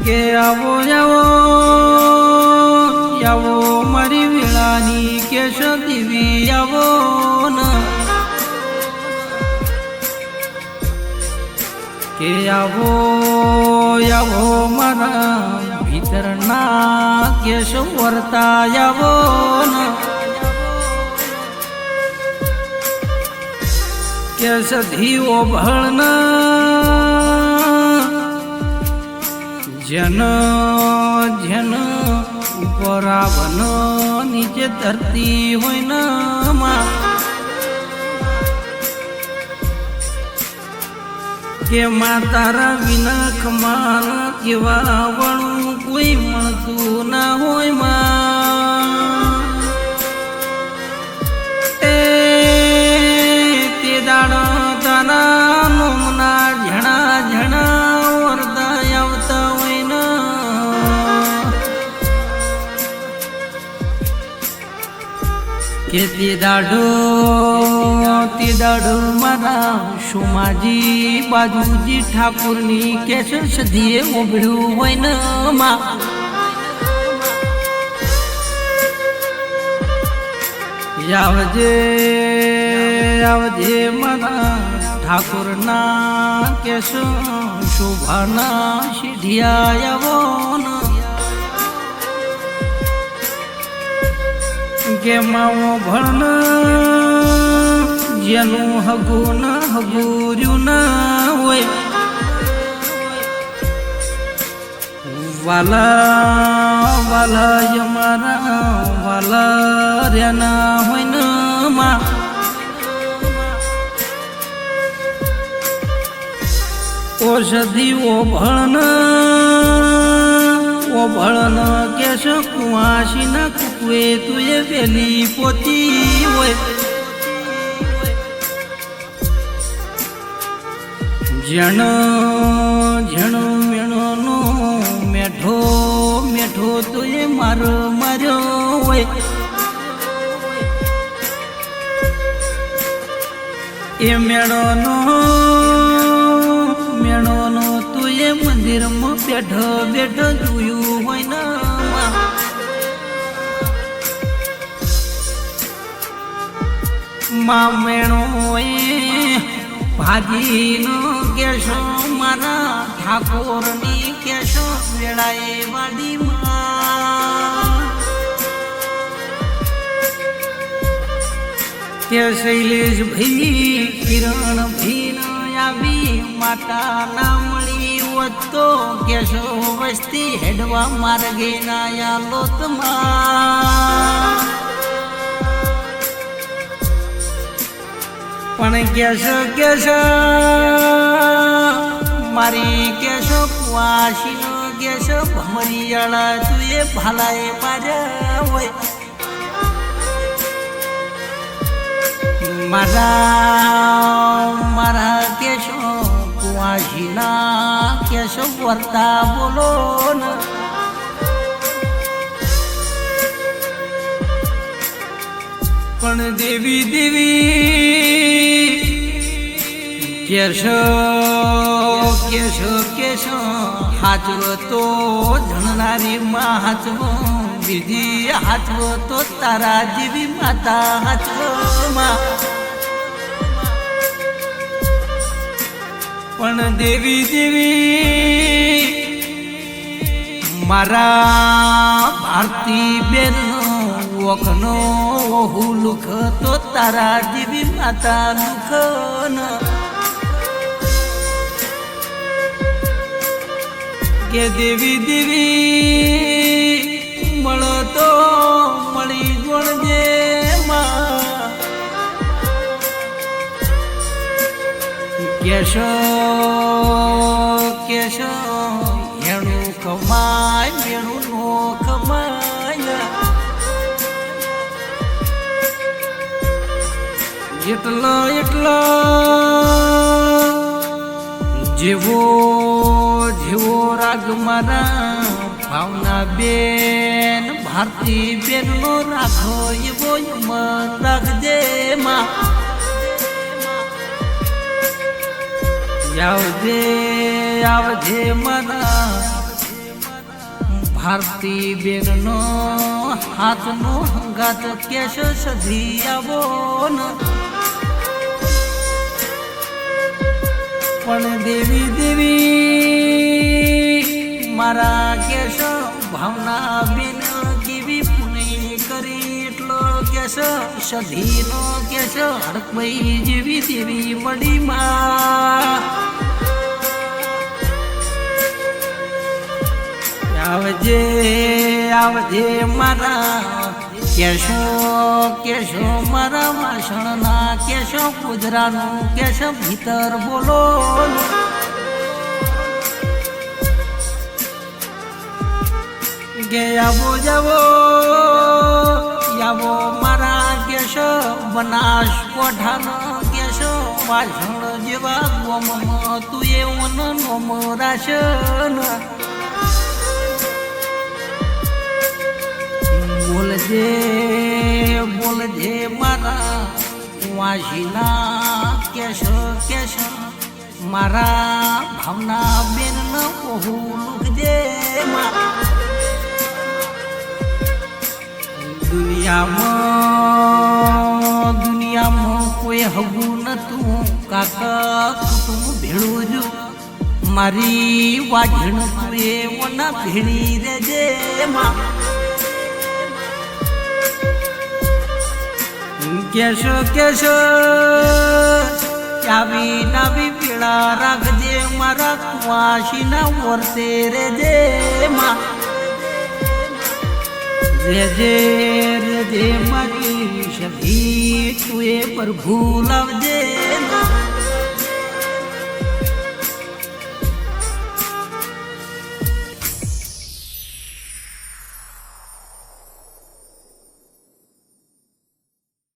કે આવો આવો આવો મારી વેળાની કેશ દેવી આવો ન કે આવો આવો મારા ભીતરના કેશ વર્તા આવો ન કેશ ધીઓ ભળના જન જન ઉપરાવન નીચે ધરતી હોય ન કે માં. તારા વિના કમાર કેવા વણું કે તે દાડો તે દાડો મારા સોમાજી બાજુજી ઠાકુરની કેશ સધીએ ઉભળ્યું હોય ન માં આવજે આવજે મારા ઠાકોરના કેશ શોભાના સીઢિયા આવો કે માવો ભણ જેનું હગું ન હગુર્યું ના હોય. વાલા વાલા યમારા, વાલા રેના હોય ન માં. ઔષધિઓ ભણ ઓ ભળન કેશ કુવાસી ના કુકવે તું એ વેલી પોતી હોય જણો જણ મેણોનો મેઠો મેઠો તુએ મારો માર્યો હોય એ મેળોનો મેળોનો તું એ મંદિરમાં બેઠો બેઠો જોયું હોય માં મેણો એ ભાજીનો કેશો, મારા ઠાકોરની કેશો, વેળાએ વાડીમાં કે શૈલેષ ભાઈ કિરણ ભીન આવી માતા ના મળી હોત તો કેશો વસ્તી હેડવા માર્ગે ના યા તમા પણ કેશો કેશો મારી કેશો કુવાસી નો કેશો ભમરિયાળા તું એ ભાલાએ માર્યા હોય. મારા મારા કેશો કુવાસીના કેશો વર્તા બોલો ને. પણ દેવી દેવી કેશો કેશો કેશો, હાચવો તો જણનારી માં હાચવો, બીજી હાચવો તો તારા જેવી માતા હાચવો માં. પણ દેવી દેવી, મારા ભારતી બેન ઓખનો ઓહુ લુખ તો તારા જેવી માતા લુખ કે દેવી દેવી મળો તો મળી જોડજે માં. કેશો કેશો એનું કમાય એનું નો કમાય. એટલો એટલો, જેવો જેવો રાગ મારા ભાવના બેન, ભારતી બેન નો રાખો એવો મન રાખજે માં. આવજે આવજે મારા. ભારતી બેનનો હાથનો હંગાત કેશ સધી આવો પણ દેવી દેવી મારા કેશો, ભાવના બેન કેવી પુણે કરી એટલો કેશ, સધીનો કેશો હડકભાઈ જેવી દેવી મળી માં આવજે આવજે મારા કેશો કેશો, મારા વાસણના કેશો ગુજરાનું કેશો, ભીતર બોલો. કે આવો જાવો આવો મારા કેશો બનાસ કોઠાનો કેશો વાસણ જેવા ગોમમાં તું એ વન નોમ રાશન બોલજે બોલજે મારા વાસીના કેશ કેશ મારા ભાવના બેન ન ઓહુ લુકજે દુનિયામાં દુનિયામાં કોઈ હવું નતું. કાકા, કુટુંબ ભેળું જો મારી વાઢણ તું એ વના ભેળી રેજે કેશો કેશો ચાવી નાવી પીળા રાખજે મારા કુવાસીના વર્તે રેજે માં. રેજે રેજે મારી સભી તું એ પ્રભુ લાવજે ના